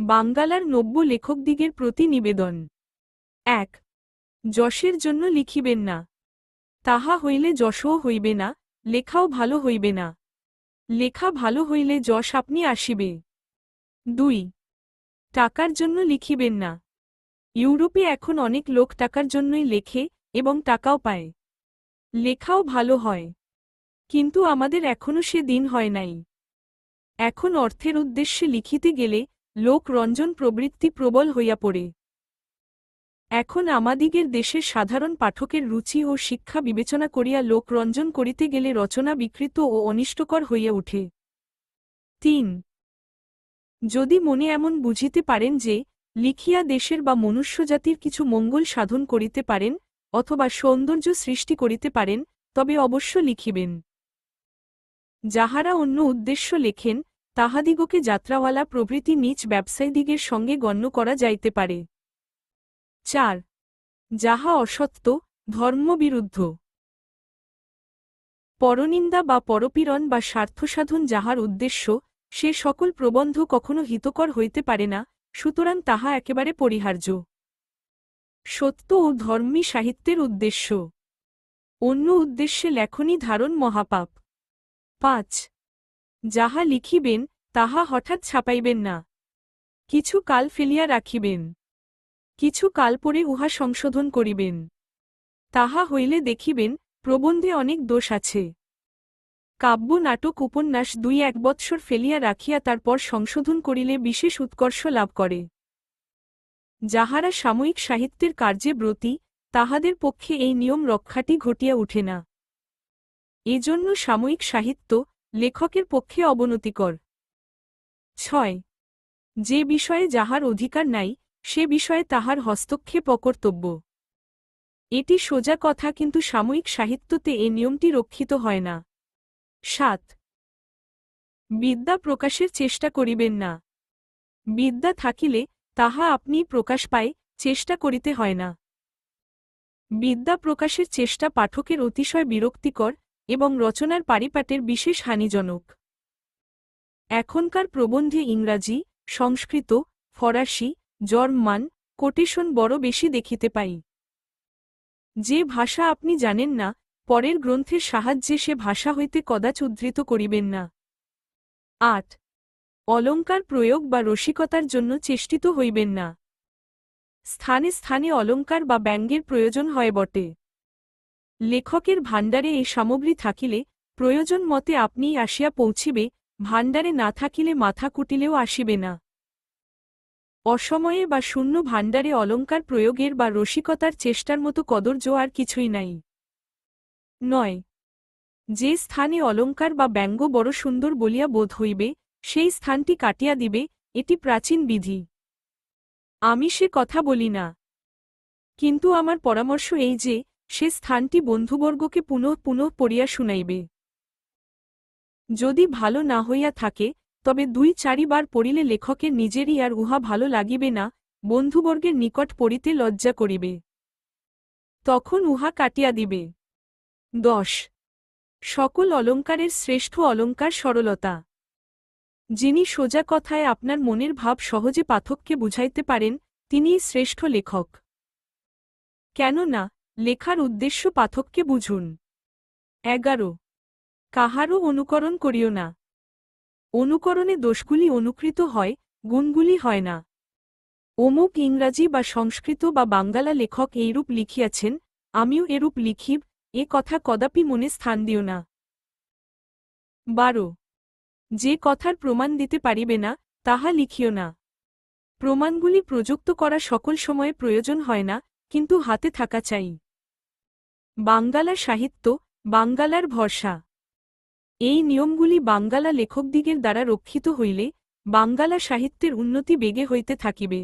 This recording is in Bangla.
বাঙ্গালার নব্য লেখকদিগের প্রতি নিবেদন। এক, যশের জন্য লিখিবেন না। তাহা হইলে যশও হইবে না, লেখাও ভালো হইবে না। লেখা ভালো হইলে যশ আপনি আসিবে। দুই, টাকার জন্য লিখিবেন না। ইউরোপে এখন অনেক লোক টাকার জন্যই লেখে এবং টাকাও পায়। লেখাও ভালো হয়। কিন্তু আমাদের এখনও সে দিন হয় নাই। এখন অর্থের উদ্দেশ্যে লিখিতে গেলে লোক রঞ্জন প্রবৃত্তি প্রবল হইয়া পড়ে। এখন আমাদিগের দেশের সাধারণ পাঠকের রুচি ও শিক্ষা বিবেচনা করিয়া লোক রঞ্জন করিতে গেলে রচনা বিকৃত ও অনিষ্টকর হইয়া উঠে। তিন। যদি মনে এমন বুঝিতে পারেন যে, লিখিয়া দেশের বা মনুষ্যজাতির কিছু মঙ্গল সাধন করিতে পারেন, অথবা সৌন্দর্য সৃষ্টি করিতে পারেন, তবে অবশ্য লিখিবেন। যাহারা অন্য উদ্দেশ্য লেখেন তাহাদিগকে যাত্রাওয়ালা প্রভৃতি নিচ ব্যবসায়ীদিগের সঙ্গে গণ্য করা যাইতে পারে। চার, যাহা অসত্য, ধর্মবিরুদ্ধ। পরনিন্দা বা পরপীড়ন বা স্বার্থসাধন যাহার উদ্দেশ্য, সে সকল প্রবন্ধ কখনো হিতকর হইতে পারে না, সুতরাং তাহা একেবারে পরিহার্য। সত্য ও ধর্মী সাহিত্যের উদ্দেশ্য। অন্য উদ্দেশ্যে লেখনী ধারণ মহাপাপ। পাঁচ যাহা লিখিবেন, তাহা হঠাৎ ছাপাইবেন না। কিছু কাল ফেলিয়া রাখিবেন। কিছু কাল পরে উহা সংশোধন করিবেন। তাহা হইলে দেখিবেন, প্রবন্ধে অনেক দোষ আছে। কাব্য, নাটক, উপন্যাস দুই এক বৎসর ফেলিয়া রাখিয়া তারপর সংশোধন করিলে বিশেষ উৎকর্ষ লাভ করে। যাহারা সাময়িক সাহিত্যের কার্যে ব্রতী, তাহাদের পক্ষে এই নিয়ম রক্ষাটি ঘটিয়া উঠে না। এজন্য সাময়িক সাহিত্য লেখকের পক্ষে অবনতিকর। ছয়। যে বিষয়ে যাহার অধিকার নাই, সে বিষয়ে তাহার হস্তক্ষেপ অকর্তব্য। এটি সোজা কথা কিন্তু সাময়িক সাহিত্যতে এ নিয়মটি রক্ষিত হয় না। সাত। বিদ্যা প্রকাশের চেষ্টা করিবেন না। বিদ্যা থাকিলে তাহা আপনি প্রকাশ পায়, চেষ্টা করিতে হয় না। বিদ্যা প্রকাশের চেষ্টা পাঠকের অতিশয় বিরক্তিকর এবং রচনার পারিপাটের বিশেষ হানিজনক। এখনকার প্রবন্ধে ইংরাজি, সংস্কৃত, ফরাসি, জর্মান কোটেশন বড় বেশি দেখিতে পাই। যে ভাষা আপনি জানেন না, পরের গ্রন্থের সাহায্যে সে ভাষা হইতে কদাচ উদ্ধৃত করিবেন না। আট। অলঙ্কার প্রয়োগ বা রসিকতার জন্য চেষ্টিত হইবেন না। স্থানে স্থানে অলঙ্কার বা ব্যঙ্গের প্রয়োজন হয় বটে। লেখকের ভাণ্ডারে এই সামগ্রী থাকিলে প্রয়োজন মতে আপনিই আসিয়া পৌঁছিবে, ভাণ্ডারে না থাকিলে মাথা কুটিলেও আসিবে না। অসময়ে বা শূন্য ভাণ্ডারে অলঙ্কার প্রয়োগের বা রসিকতার চেষ্টার মতো কদর্য আর কিছুই নাই। নয়। যে স্থানে অলঙ্কার বা ব্যঙ্গ বড় সুন্দর বলিয়া বোধ হইবে, সেই স্থানটি কাটিয়া দিবে, এটি প্রাচীন বিধি। আমি সে কথা বলি না। কিন্তু আমার পরামর্শ এই যে সে স্থানটি বন্ধুবর্গকে পুনঃ পুনঃ পড়িয়া শুনাইবে। যদি ভালো না হইয়া থাকে, তবে দুই চারিবার পড়িলে লেখকের নিজেরই আর উহা ভালো লাগিবে না, বন্ধুবর্গের নিকট পড়িতে লজ্জা করিবে। তখন উহা কাটিয়া দিবে। দশ। সকল অলঙ্কারের শ্রেষ্ঠ অলঙ্কার সরলতা। যিনি সোজা কথায় আপনার মনের ভাব সহজে পাঠককে বুঝাইতে পারেন, তিনিই শ্রেষ্ঠ লেখক। কেননা লেখার উদ্দেশ্য পাঠককে বুঝুন। এগারো। কাহারও অনুকরণ করিও না। অনুকরণে দোষগুলি অনুকৃত হয়, গুণগুলি হয় না। অমুক ইংরাজি বা সংস্কৃত বা বাঙ্গালা লেখক এইরূপ লিখিয়াছেন, আমিও এরূপ লিখিব, এ কথা কদাপি মনে স্থান দিও না। বারো। যে কথার প্রমাণ দিতে পারিবে না, তাহা লিখিও না। প্রমাণগুলি প্রযুক্ত করা সকল সময়ে প্রয়োজন হয় না, কিন্তু হাতে থাকা চাই। বাঙ্গালা সাহিত্য, বাঙ্গালার ভরসা। এই নিয়মগুলি বাঙ্গালা লেখকদিগের দ্বারা রক্ষিত হইলে বাঙ্গালা সাহিত্যের উন্নতি বেগে হইতে থাকিবে।